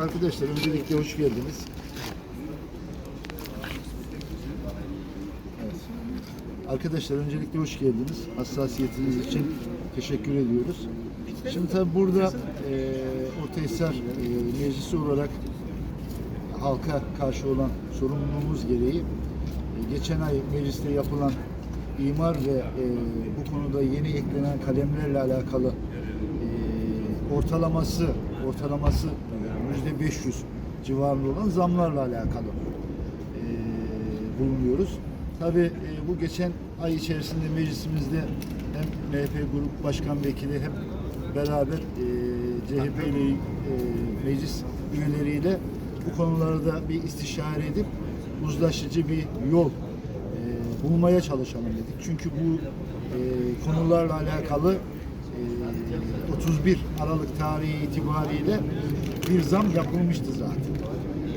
Arkadaşlar öncelikle hoş geldiniz. Arkadaşlar öncelikle hoş geldiniz. Hassasiyetiniz için teşekkür ediyoruz. Şimdi tabi burada e, Ortahisar e, Meclisi olarak halka karşı olan sorumluluğumuz gereği e, geçen ay mecliste yapılan imar ve e, bu konuda yeni eklenen kalemlerle alakalı e, ortalaması ortalaması yüzde 500 civarında olan zamlarla alakalı e, bulunuyoruz. Tabi bu geçen ay içerisinde meclisimizde hem MHP Grup Başkan Vekili hem beraber e, CHP ile e, meclis üyeleriyle bu konularda bir istişare edip uzlaşıcı bir yol e, bulmaya çalışalım dedik. Çünkü bu e, konularla alakalı e, 31 Aralık tarihi itibariyle bir zam yapılmıştı zaten.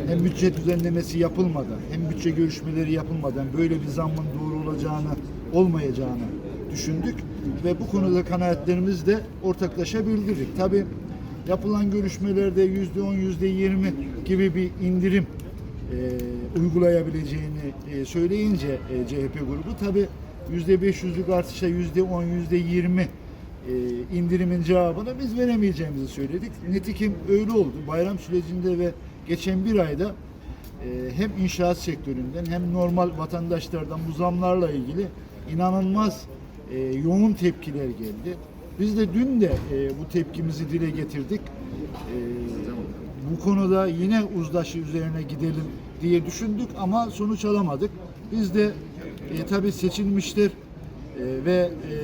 Hem bütçe düzenlemesi yapılmadan, hem bütçe görüşmeleri yapılmadan böyle bir zammın doğru olacağını, olmayacağını düşündük ve bu konuda kanaatlerimizi de ortaklaşa bildirdik. Tabi yapılan görüşmelerde yüzde on, yüzde yirmi gibi bir indirim e, uygulayabileceğini e, söyleyince e, CHP grubu tabi yüzde beş yüzlük artışa yüzde on, yüzde yirmi e, indirimin cevabını biz veremeyeceğimizi söyledik. Netikim öyle oldu. Bayram sürecinde ve geçen bir ayda e, hem inşaat sektöründen hem normal vatandaşlardan bu zamlarla ilgili inanılmaz e, yoğun tepkiler geldi. Biz de dün de e, bu tepkimizi dile getirdik. E, bu konuda yine uzlaşı üzerine gidelim diye düşündük ama sonuç alamadık. Biz de e, tabii seçilmişler e, ve e,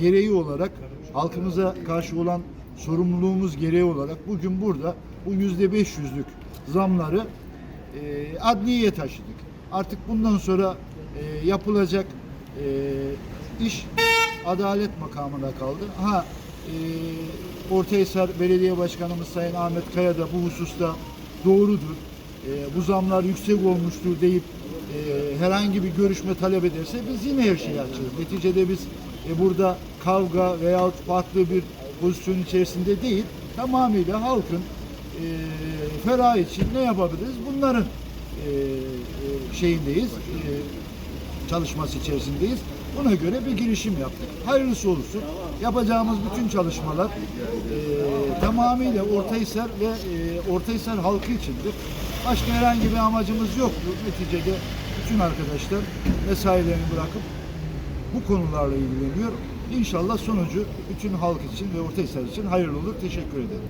gereği olarak halkımıza karşı olan sorumluluğumuz gereği olarak bugün burada bu yüzde beş yüzlük zamları e, adliyeye taşıdık. Artık bundan sonra e, yapılacak e, iş adalet makamına kaldı. Ha e, Ortahisar Belediye Başkanımız Sayın Ahmet Kaya da bu hususta doğrudur. E, bu zamlar yüksek olmuştur deyip e, herhangi bir görüşme talep ederse biz yine her şeyi açarız. Neticede biz e, burada kavga veyahut farklı bir pozisyon içerisinde değil, tamamıyla halkın e, ferah için ne yapabiliriz? Bunların e, e, şeyindeyiz, e, çalışması içerisindeyiz. Buna göre bir girişim yaptık. Hayırlısı olsun. Yapacağımız bütün çalışmalar e, tamamıyla Ortahisar ve e, Ortahisar halkı içindir. Başka herhangi bir amacımız yoktur. Neticede bütün arkadaşlar mesailerini bırakıp bu konularla ilgileniyor. İnşallah sonucu bütün halk için ve Ortahisar için hayırlı olur. Teşekkür ederim.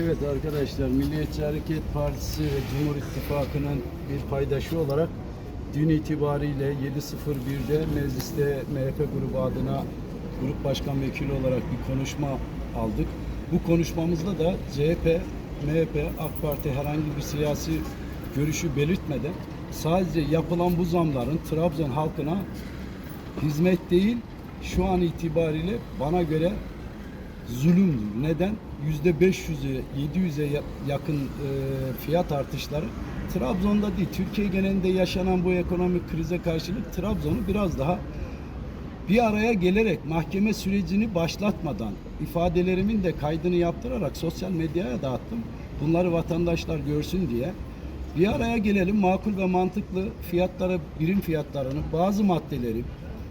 Evet arkadaşlar Milliyetçi Hareket Partisi ve Cumhur İttifakı'nın bir paydaşı olarak dün itibariyle 7.01'de mecliste MHP grubu adına grup başkan vekili olarak bir konuşma aldık. Bu konuşmamızda da CHP, MHP, AK Parti herhangi bir siyasi görüşü belirtmeden sadece yapılan bu zamların Trabzon halkına hizmet değil şu an itibariyle bana göre zulümdür. Neden? Yüzde 500'e, 700'e ya- yakın e, fiyat artışları Trabzon'da değil, Türkiye genelinde yaşanan bu ekonomik krize karşılık Trabzon'u biraz daha bir araya gelerek mahkeme sürecini başlatmadan ifadelerimin de kaydını yaptırarak sosyal medyaya dağıttım. Bunları vatandaşlar görsün diye. Bir araya gelelim makul ve mantıklı fiyatlara, birim fiyatlarını, bazı maddeleri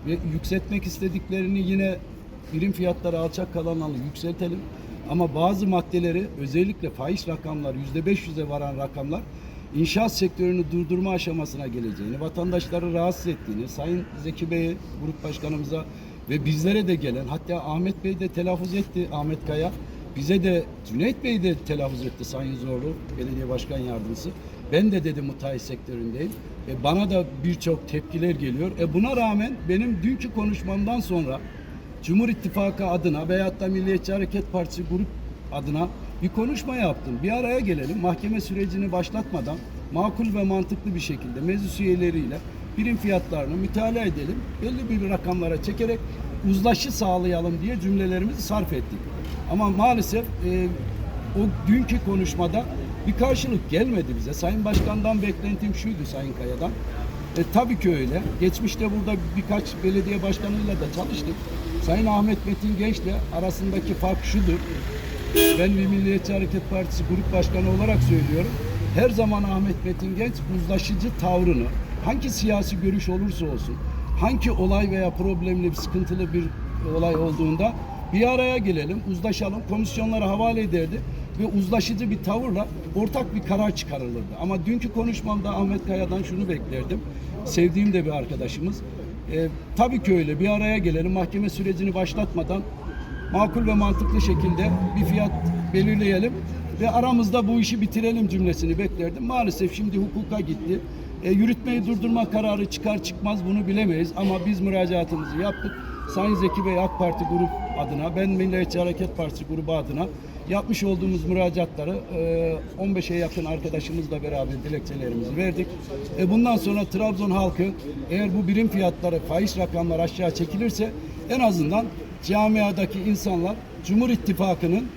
ve yükseltmek istediklerini yine birim fiyatları alçak kalanları yükseltelim. Ama bazı maddeleri özellikle faiz rakamlar %500'e varan rakamlar inşaat sektörünü durdurma aşamasına geleceğini, vatandaşları rahatsız ettiğini, Sayın Zeki Bey, Grup Başkanımıza ve bizlere de gelen, hatta Ahmet Bey de telaffuz etti, Ahmet Kaya, bize de Cüneyt Bey de telaffuz etti Sayın Zorlu, Belediye Başkan Yardımcısı. Ben de dedim muhtaç sektöründeyim. E bana da birçok tepkiler geliyor. E buna rağmen benim dünkü konuşmamdan sonra Cumhur İttifakı adına veyahut da Milliyetçi Hareket Partisi grup adına bir konuşma yaptım. Bir araya gelelim. Mahkeme sürecini başlatmadan makul ve mantıklı bir şekilde meclis üyeleriyle birim fiyatlarını mütalaa edelim. Belli bir rakamlara çekerek uzlaşı sağlayalım diye cümlelerimizi sarf ettik. Ama maalesef e, o dünkü konuşmada bir karşılık gelmedi bize. Sayın Başkan'dan beklentim şuydu Sayın Kaya'dan. E, tabii ki öyle. Geçmişte burada birkaç belediye başkanıyla da çalıştık. Sayın Ahmet Metin Genç'le arasındaki fark şudur. Ben bir Milliyetçi Hareket Partisi Grup Başkanı olarak söylüyorum. Her zaman Ahmet Metin Genç uzlaşıcı tavrını hangi siyasi görüş olursa olsun, hangi olay veya problemli, sıkıntılı bir olay olduğunda bir araya gelelim, uzlaşalım, komisyonlara havale ederdi ve uzlaşıcı bir tavırla ortak bir karar çıkarılırdı. Ama dünkü konuşmamda Ahmet Kaya'dan şunu beklerdim. Sevdiğim de bir arkadaşımız. Ee, tabii ki öyle. Bir araya gelelim. Mahkeme sürecini başlatmadan makul ve mantıklı şekilde bir fiyat belirleyelim ve aramızda bu işi bitirelim cümlesini beklerdim. Maalesef şimdi hukuka gitti. E, yürütmeyi durdurma kararı çıkar çıkmaz bunu bilemeyiz ama biz müracaatımızı yaptık. Sayın Zeki Bey AK Parti grup adına, ben Milliyetçi Hareket Partisi grubu adına yapmış olduğumuz müracaatları e, 15'e yakın arkadaşımızla beraber dilekçelerimizi verdik. E, bundan sonra Trabzon halkı eğer bu birim fiyatları, faiz rakamlar aşağı çekilirse en azından camiadaki insanlar Cumhur İttifakı'nın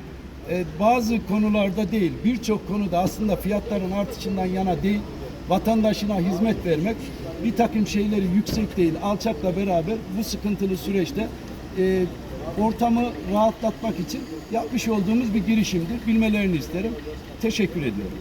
e, bazı konularda değil birçok konuda aslında fiyatların artışından yana değil vatandaşına hizmet vermek bir takım şeyleri yüksek değil alçakla beraber bu sıkıntılı süreçte e, ortamı rahatlatmak için yapmış olduğumuz bir girişimdir. Bilmelerini isterim. Teşekkür ediyorum.